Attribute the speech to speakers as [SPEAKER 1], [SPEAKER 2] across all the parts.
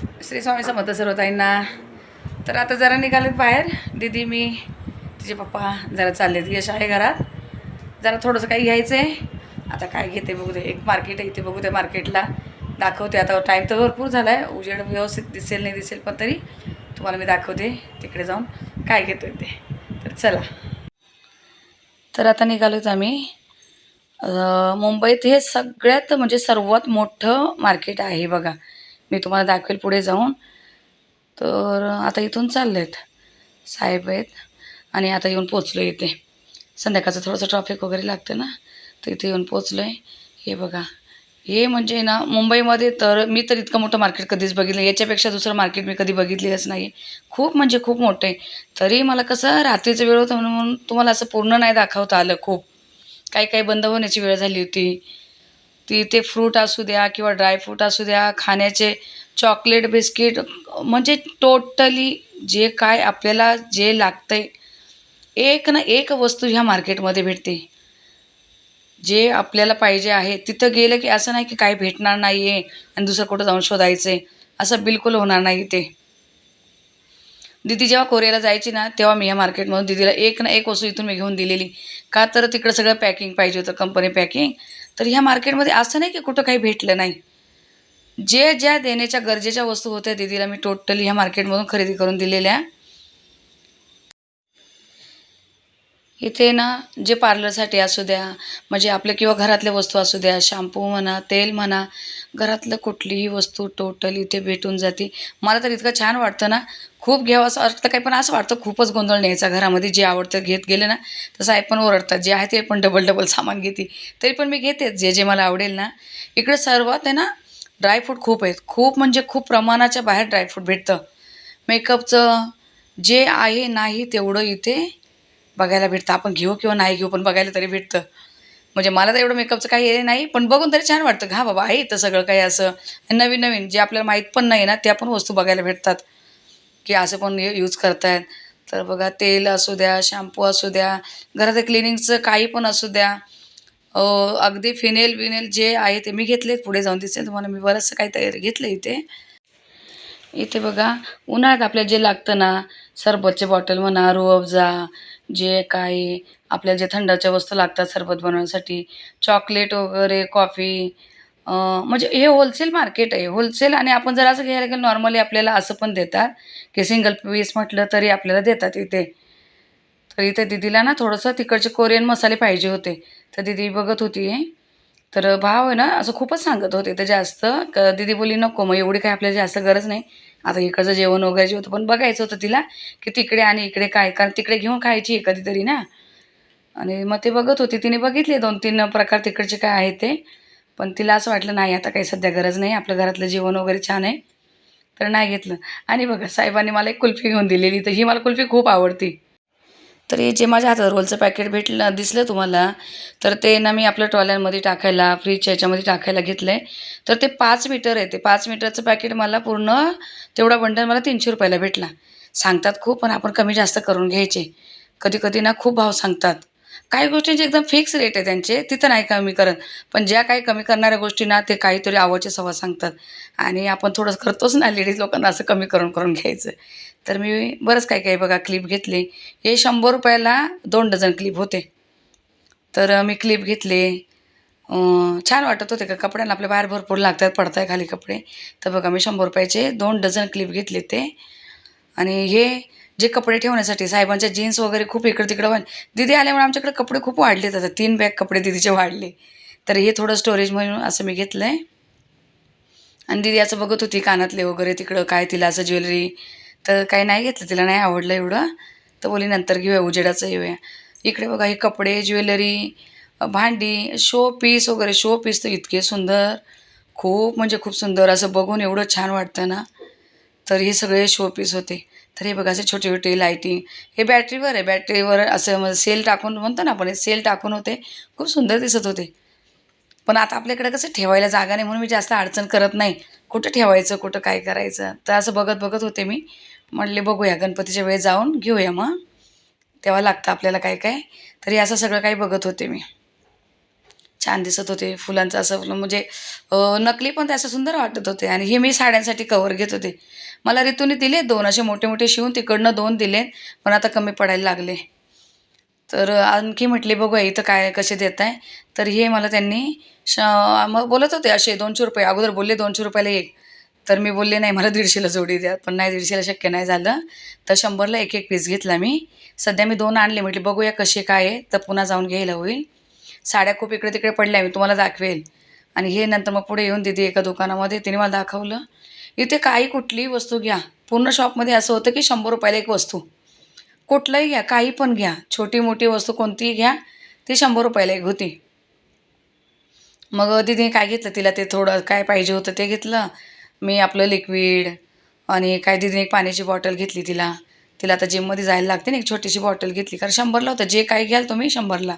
[SPEAKER 1] श्री स्वामी समर्थ सर्वताईंना तर आता जरा निघालेत बाहेर. दीदी मी तिचे पप्पा जरा चाललेत. यश आहे घरात. जरा थोडंसं काही घ्यायचं आहे आता काय घेते बघू दे. एक मार्केट आहे इथे. बघू दे मार्केटला दाखवते आता. टाईम तर भरपूर झाला आहे उजेड व्यवस्थित दिसेल नाही दिसेल पण तरी. तुम्हाला मी दाखवते. तिकडे जाऊन काय घेतो ते. तर चला. तर आता निघालोच आम्ही. मुंबईत हे सगळ्यात म्हणजे सर्वात मोठं मार्केट आहे बघा. मी तुम्हाला दाखवेल पुढे जाऊन. तर आता इथून चालले आहेत साहेब आहेत आणि आता येऊन पोचलो इथे. संध्याकाळचं थोडंसं ट्रॉफिक वगैरे लागतं ना तर इथे येऊन पोचलो आहे हे बघा. हे म्हणजे ना मुंबईमध्ये तर मी तर इतकं मोठं मार्केट कधीच बघितलं याच्यापेक्षा दुसरं मार्केट मी कधी बघितलेलंच नाही खूप म्हणजे खूप मोठं आहे. तरी मला कसं रात्रीचं वेळ होतं म्हणून तुम्हाला असं पूर्ण नाही दाखवता आलं खूप. काही काही बंद होण्याची वेळ झाली होती. ती ते फ्रूट असू द्या किंवा ड्रायफ्रूट असू द्या खाण्याचे चॉकलेट बिस्किट म्हणजे टोटली जे काय आपल्याला जे लागतं आहे एक ना एक वस्तू ह्या मार्केटमध्ये भेटते. जे आपल्याला पाहिजे आहे तिथं गेलं की असं नाही की काय भेटणार नाही आहे आणि दुसरं कुठं जाऊन शोधायचं आहे असं बिलकुल होणार नाही ते दिदी जेव्हा कोरियाला जायची ना तेव्हा मी ह्या मार्केटमधून दिदीला एक ना एक वस्तू इथून मी घेऊन दिलेली. का तर तिकडं सगळं पॅकिंग पाहिजे होतं कंपनी पॅकिंग तर ह्या मार्केटमध्ये असं नाही की कुठं काही भेटलं नाही. जे ज्या देण्याच्या गरजेच्या वस्तू होत्या दीदीला मी टोटली ह्या मार्केटमधून खरेदी करून दिलेल्या. इथे ना जे पार्लरसाठी असू द्या म्हणजे आपल्या किंवा घरातल्या वस्तू असू द्या शॅम्पू म्हणा तेल म्हणा घरातलं कुठलीही वस्तू टोटल इथे भेटून जाते. मला तर इतकं छान वाटतं ना. खूप घ्यावं असं वाटतं काही पण असं वाटतं खूपच गोंधळ न्यायचा घरामध्ये. जे आवडतं घेत गेले ना तसं आई पण ओरडतात. जे आहे ते पण डबल डबल सामान घेते. तरी पण मी घेतेच जे जे मला आवडेल ना. इकडे सर्वात आहे ना ड्रायफ्रूट खूप आहेत. खूप म्हणजे खूप प्रमाणाच्या बाहेर ड्रायफ्रूट भेटतं. मेकअपचं जे आहे नाही तेवढं इथे बघायला भेटतं. आपण घेऊ किंवा नाही घेऊ पण बघायला तरी भेटतं. म्हणजे मला तर एवढं मेकअपचं काही हे नाही पण बघून तरी छान वाटतं. हा बाबा आहे इथं सगळं काही असं. नवीन नवीन जे आपल्याला माहीत पण नाही ना त्या पण वस्तू बघायला भेटतात. की असं पण यूज करतायत. तर बघा तेल असू द्या शॅम्पू असू द्या घरात क्लिनिंगचं काही पण असू द्या. अगदी फिनेल विनेल जे आहे ते मी घेतले पुढे जाऊन दिसेल तुम्हाला. मी बरंचसं काही तयारी घेतलं इथे. इथे बघा उन्हाळ्यात आपल्याला जे लागतं ना सरबतचे बॉटल म्हणा रुअबजा जे काय आपल्याला जे थंडाच्या वस्तू लागतात सरबत बनवण्यासाठी चॉकलेट वगैरे कॉफी म्हणजे हे होलसेल मार्केट आहे. होलसेल आणि आपण जर असं घ्यायला गेलं नॉर्मली आपल्याला असं पण देतात की सिंगल पीस म्हटलं तरी आपल्याला देतात इथे. तर इथे दिदीला ना थोडंसं तिकडचे कोरियन मसाले पाहिजे होते. तर दिदी बघत होती. तर भाव आहे ना असं खूपच सांगत होते. तर जास्त क दिदी बोली नको मग एवढी काही आपल्याला जास्त गरज नाही. आता इकडचं जेवण वगैरे जे होतं पण बघायचं होतं तिला की तिकडे आणि इकडे काय कारण तिकडे घेऊन खायची आहे कधीतरी ना. आणि मग ते बघत होती तिने बघितले दोन तीन प्रकार तिकडचे काय आहे ते. पण तिला असं वाटलं नाही आता काही सध्या गरज नाही आपल्या घरातलं जेवण वगैरे छान आहे. तर नाही घेतलं. आणि बघा साहेबांनी मला एक कुल्फी घेऊन दिलेली तर ही मला कुल्फी खूप आवडती. तर हे जे माझ्या हातात रोलचं पॅकेट भेटलं दिसलं तुम्हाला तर ते ना मी आपल्या ट्रॉल्यांमध्ये टाकायला फ्रीजच्या याच्यामध्ये टाकायला घेतलं आहे तर ते पाच मीटर आहे. ते पाच मीटरचं पॅकेट मला पूर्ण तेवढा बंडल मला तीनशे रुपयाला भेटला. सांगतात खूप पण आपण कमी जास्त करून घ्यायचे. कधी कधी ना खूप भाव सांगतात. काही गोष्टींचे एकदम फिक्स रेट आहे त्यांचे तिथं नाही कमी करत. पण ज्या काही कमी करणाऱ्या गोष्टी ना ते काहीतरी आवडचे सव्वा सांगतात. आणि आपण थोडंसं करतोच ना लेडीज लोकांना असं कमी करून करून घ्यायचं. तर मी बरंच काही काही बघा क्लिप घेतले. हे शंभर रुपयाला दोन डझन क्लिप होते. तर मी क्लिप घेतले. छान वाटत होते का कपड्यांना आपल्या बाहेर भरपूर लागतात पडताय खाली कपडे. तर बघा मी शंभर रुपयाचे दोन डझन क्लिप घेतले ते. आणि हे जे कपडे ठेवण्यासाठी साहेबांच्या जीन्स वगैरे खूप इकडं तिकडं वाढ दिदी आल्यामुळे आमच्याकडे कपडे खूप वाढले आता. तीन बॅग कपडे दिदीचे वाढले. तर हे थोडं स्टोरेज म्हणून असं मी घेतलं आहे आणि दिदी असं बघत होती कानातले वगैरे तिकडं काय तिला असं ज्वेलरी तर काही नाही घेतलं तिला नाही आवडलं एवढं. तर बोली नंतर घेऊया उजेडाचं घेऊया इकडे बघा हे कपडे ज्वेलरी भांडी शो पीस वगैरे शो पीस तर इतके सुंदर. खूप म्हणजे खूप सुंदर. असं बघून एवढं छान वाटतं ना. तर हे सगळे शो पीस होते. तर हे बघा असे छोटे छोटे लाईटिंग हे बॅटरीवर आहे. बॅटरीवर असं सेल टाकून म्हणतो ना आपण हे सेल टाकून होते. खूप सुंदर दिसत होते. पण आता आपल्याकडे कसं ठेवायला जागा नाही म्हणून मी जास्त अडचण करत नाही. कुठं ठेवायचं कुठं काय करायचं? तर असं बघत बघत होते मी. म्हणले बघूया गणपतीच्या वेळेस जाऊन घेऊया मग. तेव्हा लागतं आपल्याला काय काय. तरी असं सगळं काही बघत होते मी. छान दिसत होते फुलांचं असं म्हणजे नकली पण ते असं सुंदर वाटत होते. आणि हे मी साड्यांसाठी कवर घेत होते. मला ऋतूने दिले दोन. असे मोठे मोठे शिवून तिकडनं दोन दिले पण आता कमी पडायला लागले. तर आणखी म्हटले बघूया इथं काय कसे देत आहे तर हे मला त्यांनी श मग बोलत होते असे दोनशे रुपये. अगोदर बोलले दोनशे रुपयाला एक. तर मी बोलले नाही मला दीडशेला जोडी द्या. पण नाही दीडशेला शक्य नाही झालं. तर शंभरला एक एक पीस घेतला मी. सध्या मी दोन आणले. म्हटले बघूया कसे काय आहे. तर पुन्हा जाऊन घ्यायला होईल. साड्या खूप इकडे तिकडे पडल्या मी तुम्हाला दाखवेल. आणि हे नंतर मग पुढे येऊन दिदी एका दुकानामध्ये तिने मला दाखवलं. इथे काही कुठलीही वस्तू घ्या. पूर्ण शॉपमध्ये असं होतं की शंभर रुपयाला एक वस्तू. कुठलंही घ्या काही पण घ्या. छोटी मोठी वस्तू कोणतीही घ्या ती शंभर रुपयाला एक होती. मग तिने काय घेतलं? तिला ते थोडं काय पाहिजे होतं ते घेतलं. मी आपलं लिक्विड आणि काय दिदीने एक पाण्याची बॉटल घेतली तिला. तिला आता जिममध्ये जायला लागते ना एक छोटीशी बॉटल घेतली. कारण शंभरला होतं. जे काही घ्याल तुम्ही शंभरला.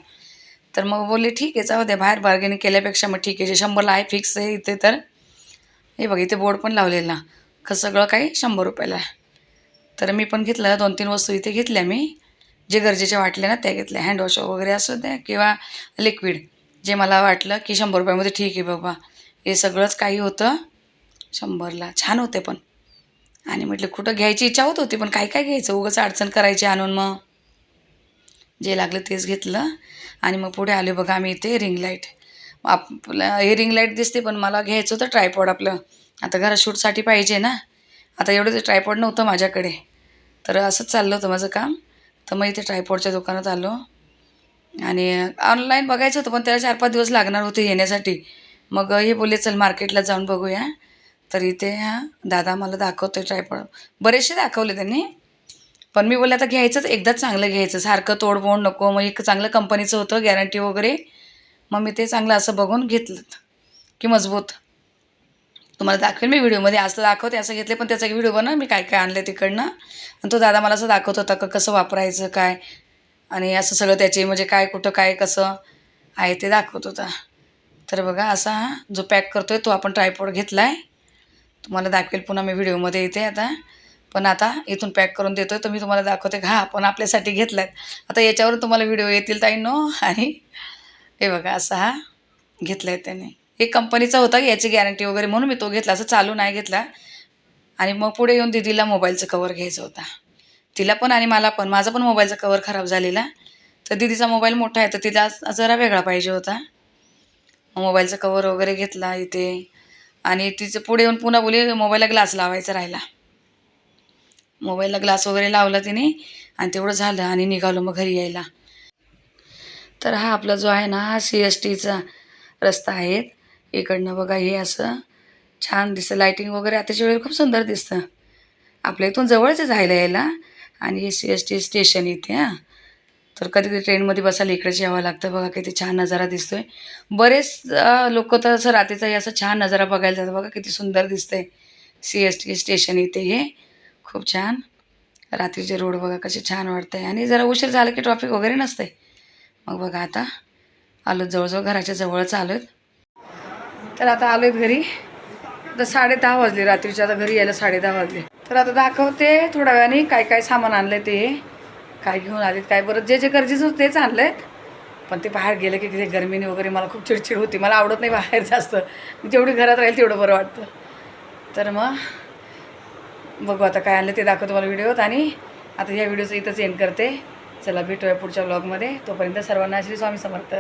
[SPEAKER 1] तर मग बोलले ठीक आहे जाऊ द्या बाहेर बार्गेनिंग केल्यापेक्षा मग ठीक आहे. जे शंभरला आहे फिक्स आहे इथे तर. हे बघ इथे बोर्ड पण लावलेला का सगळं काही शंभर रुपयाला आहे. तर मी पण घेतलं दोन तीन वस्तू इथे घेतल्या मी. जे गरजेच्या वाटल्या ना त्या घेतल्या. हँडवॉश वगैरे असू द्या किंवा लिक्विड जे मला वाटलं की शंभर रुपयामध्ये ठीक आहे बाबा. हे सगळंच काही होतं. शंभरला. छान होते पण. आणि म्हटलं कुठं घ्यायची इच्छा होत होती पण काय काय घ्यायचं? उगाच अडचण करायची आणून मग. जे लागलं तेच घेतलं. आणि मग पुढे आले बघा आम्ही इथे रिंग लाइट आपलं हे रिंग लाइट दिसते पण मला घ्यायचं होतं ट्रायपॉड आपलं. आता घरात शूटसाठी पाहिजे ना. आता एवढं ते ट्रायपॉड नव्हतं माझ्याकडे. तर असंच चाललं होतं माझं काम. तर मग इथे ट्रायपॉडच्या दुकानात आलो. आणि ऑनलाईन बघायचं होतं पण त्याला चार पाच दिवस लागणार होते येण्यासाठी. मग हे बोलले चल मार्केटला जाऊन बघूया. तर इथे हा दादा मला दाखवतोय ट्रायपॉड बरेचसे दाखवले त्यांनी. पण मी बोलले आता घ्यायचंच एकदाच चांगलं घ्यायचं. सारखं तोडमोड नको. मग एक चांगलं कंपनीचं होतं गॅरंटी वगैरे. मग मी ते चांगलं असं बघून घेतलं. की मजबूत. तुम्हाला दाखवेल मी व्हिडिओमध्ये असं दाखवते असं घेतले पण त्याचा व्हिडिओ बनव मी काय काय आणलं तिकडनं. आणि तो दादा मला असं दाखवत होता का कसं वापरायचं काय? आणि असं सगळं त्याचे म्हणजे काय कुठं काय कसं आहे ते दाखवत होता. तर बघा असा हा जो पॅक करतोय तो आपण ट्रायपॉड घेतला आहे तुम्हाला दाखवेल पुन्हा मी व्हिडिओमध्ये येते आता. पण आता इथून पॅक करून देतो आहे तर मी तुम्हाला दाखवते. का हा आपण आपल्यासाठी घेतला आहे आता याच्यावरून तुम्हाला व्हिडिओ येतील ताई नो आणि हे बघा असा हा घेतला आहे त्याने. एक कंपनीचा होता याची गॅरंटी वगैरे म्हणून मी तो घेतला असं चालू नाही घेतला. आणि मग पुढे येऊन दिदीला मोबाईलचं कवर घ्यायचा होता. तिला पण आणि मला पण. माझा पण मोबाईलचा कवर खराब झालेला. तर दिदीचा मोबाईल मोठा आहे तर तिला जरा वेगळा पाहिजे होता. मग मोबाईलचा कवर वगैरे घेतला इथे. आणि तिचं पुढे येऊन पुन्हा बोली मोबाईलला ग्लास लावायचा राहिला. मोबाईलला ग्लास वगैरे लावला तिने आणि तेवढं झालं आणि निघालो मग घरी यायला. तर हा आपला जो आहे ना हा सी एस टीचा रस्ता आहे. इकडनं बघा हे असं छान दिसतं. लाईटिंग वगैरे आताच्या वेळेला खूप सुंदर दिसतं. आपल्या इथून जवळच आहे जायला यायला. आणि हे सी एस टी स्टेशन इथे हां. तर कधी कधी ट्रेनमध्ये बसायला इकडेच यावं लागतं. बघा किती छान नजारा दिसतो आहे बरेच लोक तर असं रात्रीचाही असं छान नजारा बघायला जातात. बघा किती सुंदर दिसतं आहे सी एस टी स्टेशन इथे हे. खूप छान. रात्रीचे रोड बघा कसे छान वाटतंय आणि जरा उशीर झाला की ट्रॉफिक वगैरे नसते मग बघा आता आलो जवळजवळ घराच्या जवळच आलो तर आता आलो घरी. तर साडे दहा वाजले रात्रीच्या आता घरी यायला साडे दहा वाजले. तर आता दाखवते थोड्या वेळाने काय काय सामान आणलं ते. काय घेऊन आलेत काय बरं जे जे गरजेचं होतं तेच आणलं आहेत पण ते बाहेर गेलं की तिथे गरमीने वगैरे मला खूप चिडचिड होती. मला आवडत नाही बाहेर जास्त. जेवढी घरात राहील तेवढं बरं वाटतं. तर मग बघू आता काय आणलं ते दाखवतो मला व्हिडिओत. आणि आता या व्हिडिओचं इथंच एंड करते. चला भेटूया पुढच्या ब्लॉगमध्ये तोपर्यंत सर्वांना श्री स्वामी समर्थ.